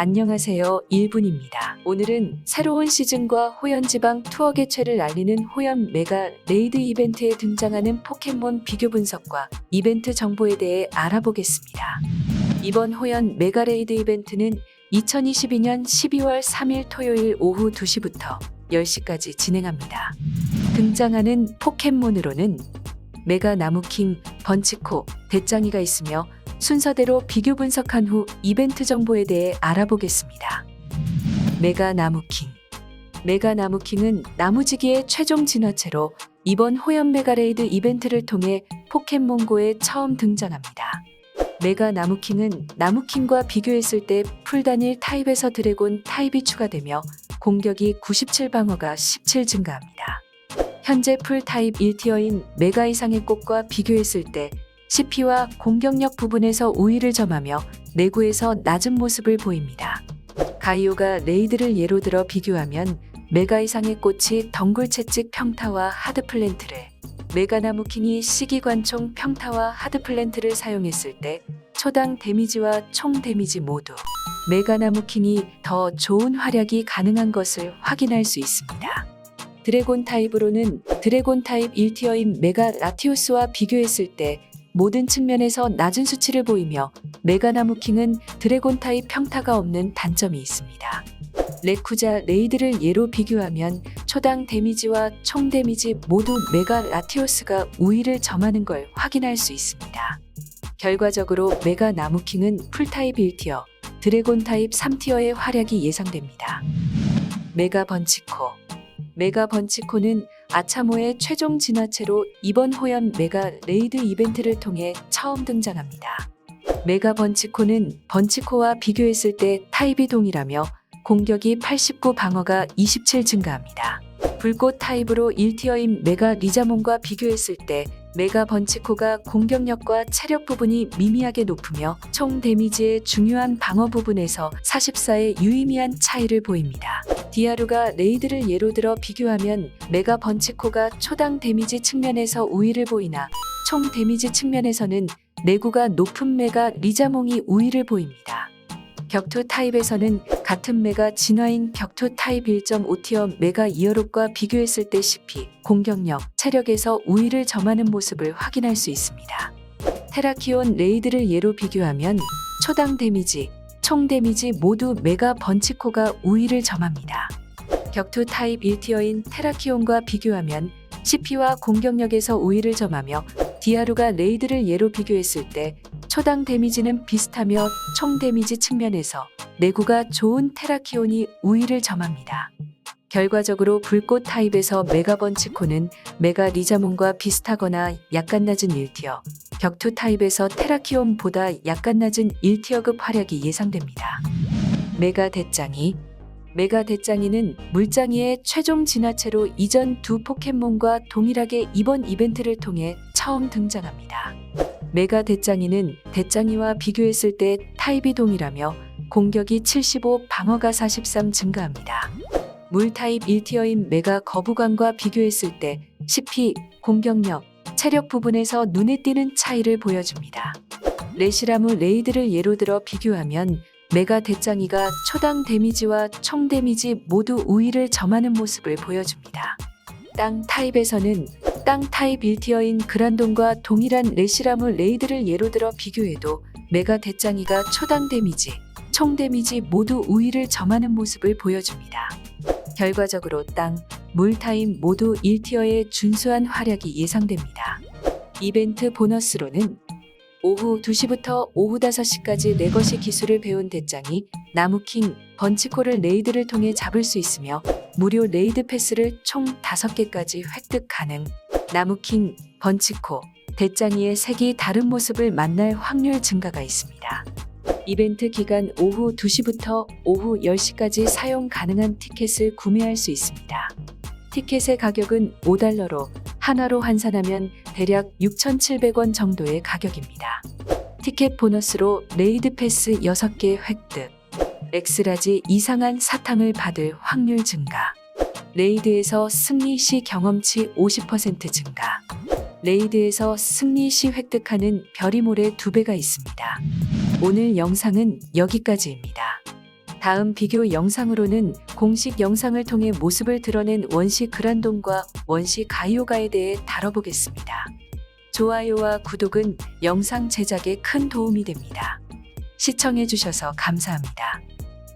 안녕하세요. 1분입니다. 오늘은 새로운 시즌과 호연지방 투어 개최를 알리는 호연 메가 레이드 이벤트에 등장하는 포켓몬 비교 분석과 이벤트 정보에 대해 알아보겠습니다. 이번 호연 메가 레이드 이벤트는 2022년 12월 3일 토요일 오후 2시부터 10시까지 진행합니다. 등장하는 포켓몬으로는 메가 나무킹, 번치코, 대짱이가 있으며 순서대로 비교 분석한 후 이벤트 정보에 대해 알아보겠습니다. 메가 나무킹 메가 나무킹은 나무지기의 최종 진화체로 이번 호연 메가레이드 이벤트를 통해 포켓몬고에 처음 등장합니다. 메가 나무킹은 나무킹과 비교했을 때 풀단일 타입에서 드래곤 타입이 추가되며 공격이 97 방어가 17 증가합니다. 현재 풀 타입 1티어인 메가 이상의 꽃과 비교했을 때 CP와 공격력 부분에서 우위를 점하며 내구에서 낮은 모습을 보입니다. 가이오가 레이드를 예로 들어 비교하면 메가 이상의 꽃이 덩굴 채찍 평타와 하드 플랜트를 메가나무킹이 시기관총 평타와 하드 플랜트를 사용했을 때 초당 데미지와 총 데미지 모두 메가나무킹이 더 좋은 활약이 가능한 것을 확인할 수 있습니다. 드래곤 타입으로는 드래곤 타입 1티어인 메가 라티오스와 비교했을 때 모든 측면에서 낮은 수치를 보이며 메가나무킹은 드래곤 타입 평타가 없는 단점이 있습니다. 레쿠자 레이드를 예로 비교하면 초당 데미지와 총 데미지 모두 메가 라티오스가 우위를 점하는 걸 확인할 수 있습니다. 결과적으로 메가 나무킹은 풀타입 1티어, 드래곤 타입 3티어의 활약이 예상됩니다. 메가 번치코 메가 번치코는 아차모의 최종 진화체로 이번 호연 메가 레이드 이벤트를 통해 처음 등장합니다. 메가 번치코는 번치코와 비교했을 때 타입이 동일하며 공격이 89 방어가 27 증가합니다. 불꽃 타입으로 1티어인 메가 리자몬과 비교했을 때 메가 번치코가 공격력과 체력 부분이 미미하게 높으며 총 데미지의 중요한 방어 부분에서 44의 유의미한 차이를 보입니다. 디아루가 레이드를 예로 들어 비교하면 메가 번치코가 초당 데미지 측면에서 우위를 보이나 총 데미지 측면에서는 내구가 높은 메가 리자몽이 우위를 보입니다. 격투 타입에서는 같은 메가 진화인 격투 타입 1.5티어 메가 이어롭과 비교했을 때 CP, 공격력, 체력에서 우위를 점하는 모습을 확인할 수 있습니다. 테라키온 레이드를 예로 비교하면 초당 데미지, 총 데미지 모두 메가 번치코가 우위를 점합니다. 격투 타입 1티어인 테라키온과 비교하면 CP와 공격력에서 우위를 점하며 디아루가 레이드를 예로 비교했을 때 초당 데미지는 비슷하며 총 데미지 측면에서 내구가 좋은 테라키온이 우위를 점합니다. 결과적으로 불꽃 타입에서 메가번치코는 메가 리자몬과 비슷하거나 약간 낮은 1티어, 격투 타입에서 테라키온보다 약간 낮은 1티어급 활약이 예상됩니다. 메가 대짱이 메가 대짱이는 물장이의 최종 진화체로 이전 두 포켓몬과 동일하게 이번 이벤트를 통해 처음 등장합니다. 메가 대짱이는 대짱이와 비교했을 때 타입이 동일하며 공격이 75, 방어가 43 증가합니다. 물 타입 1티어인 메가 거부감과 비교했을 때 CP, 공격력, 체력 부분에서 눈에 띄는 차이를 보여줍니다. 레시라무 레이드를 예로 들어 비교하면 메가 대짱이가 초당 데미지와 총 데미지 모두 우위를 점하는 모습을 보여줍니다. 땅 타입에서는 땅 타입 1티어인 그란돈과 동일한 레시라무 레이드를 예로 들어 비교해도 메가 대짱이가 초당 데미지, 총 데미지 모두 우위를 점하는 모습을 보여줍니다. 결과적으로 땅, 물 타입 모두 1티어의 준수한 활약이 예상됩니다. 이벤트 보너스로는 오후 2시부터 오후 5시까지 레거시 기술을 배운 대장이 나무킹, 번치코를 레이드를 통해 잡을 수 있으며 무료 레이드 패스를 총 5개까지 획득 가능. 나무킹, 번치코, 대장이의 색이 다른 모습을 만날 확률 증가가 있습니다. 이벤트 기간 오후 2시부터 오후 10시까지 사용 가능한 티켓을 구매할 수 있습니다. 티켓의 가격은 5달러로 하나로 환산하면 대략 6,700원 정도의 가격입니다. 티켓 보너스로 레이드 패스 6개 획득, 엑스라지 이상한 사탕을 받을 확률 증가, 레이드에서 승리 시 경험치 50% 증가, 레이드에서 승리 시 획득하는 별이몰의 2배가 있습니다. 오늘 영상은 여기까지입니다. 다음 비교 영상으로는 공식 영상을 통해 모습을 드러낸 원시 그란동과 원시 가이오가에 대해 다뤄보겠습니다. 좋아요와 구독은 영상 제작에 큰 도움이 됩니다. 시청해주셔서 감사합니다.